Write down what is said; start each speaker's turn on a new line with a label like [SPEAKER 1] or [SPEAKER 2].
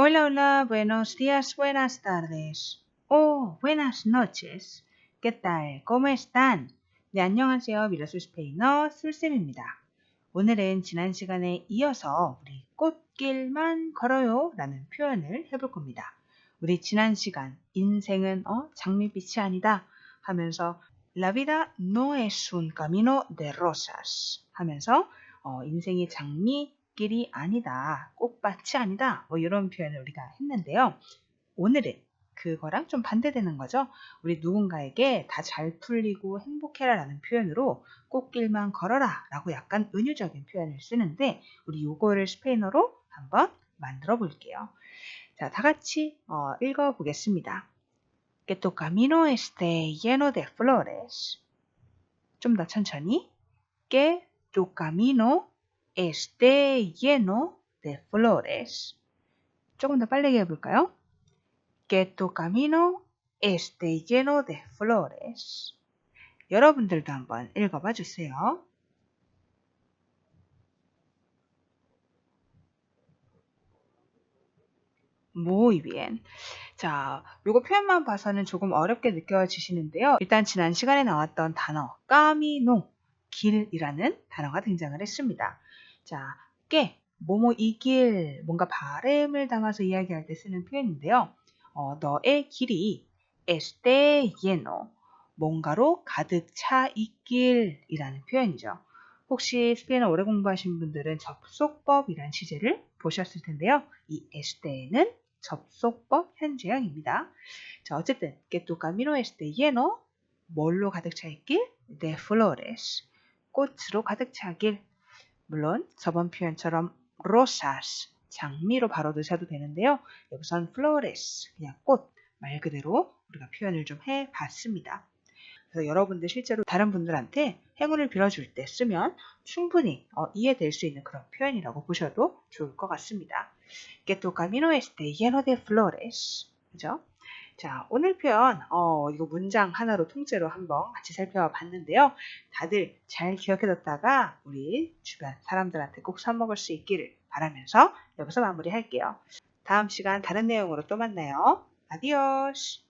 [SPEAKER 1] Hola, hola, buenos días, buenas tardes. Oh, buenas noches. ¿Qué tal? ¿Cómo están? 네, 안녕하세요. 미러스 스페인어 술쌤입니다. 오늘은 지난 시간에 이어서 우리 꽃길만 걸어요 라는 표현을 해볼 겁니다. 우리 지난 시간 인생은 어, 장밋빛이 아니다 하면서 La vida no es un camino de rosas 하면서 어, 인생이 장미 길이 아니다, 꽃밭이 아니다 뭐 이런 표현을 우리가 했는데요. 오늘은 그거랑 좀 반대되는 거죠. 우리 누군가에게 다 잘 풀리고 행복해라 라는 표현으로 꽃길만 걸어라 라고 약간 은유적인 표현을 쓰는데 우리 요거를 스페인어로 한번 만들어 볼게요. 자, 다 같이 어, 읽어 보겠습니다. Que tu camino esté lleno de flores. 좀 더 천천히. Que tu camino esté lleno de flores. 조금 더 빠르게 해볼까요? Que tu camino esté lleno de flores. 여러분들도 한번 읽어봐 주세요. Bien. 자, 요거 표현만 봐서는 조금 어렵게 느껴지시는데요. 일단 지난 시간에 나왔던 단어 까미노 길이라는 단어가 등장을 했습니다. 자, 깨 뭐뭐 이 길, 뭔가 바램을 담아서 이야기할 때 쓰는 표현인데요. 어, 너의 길이 este lleno 뭔가로 가득 차 있길이라는 표현이죠. 혹시 스페인어 오래 공부하신 분들은 접속법이라는 시제를 보셨을 텐데요. 이 este는 접속법 현재형입니다. 자, 어쨌든 que tu camino esté lleno 뭘로 가득 차 있길? de flores 꽃으로 가득 차길. 물론 저번 표현처럼 rosas 장미로 바로 넣으셔도 되는데요. 여기선 flores 그냥 꽃 말 그대로 우리가 표현을 좀 해봤습니다. 그래서 여러분들 실제로 다른 분들한테 행운을 빌어줄 때 쓰면 충분히 어, 이해될 수 있는 그런 표현이라고 보셔도 좋을 것 같습니다. Que tu camino esté lleno de flores. 그죠? 자, 오늘 표현, 어, 이거 문장 하나로 통째로 한번 같이 살펴봤는데요. 다들 잘 기억해뒀다가 우리 주변 사람들한테 꼭 써먹을 수 있기를 바라면서 여기서 마무리할게요. 다음 시간 다른 내용으로 또 만나요. 아디오스!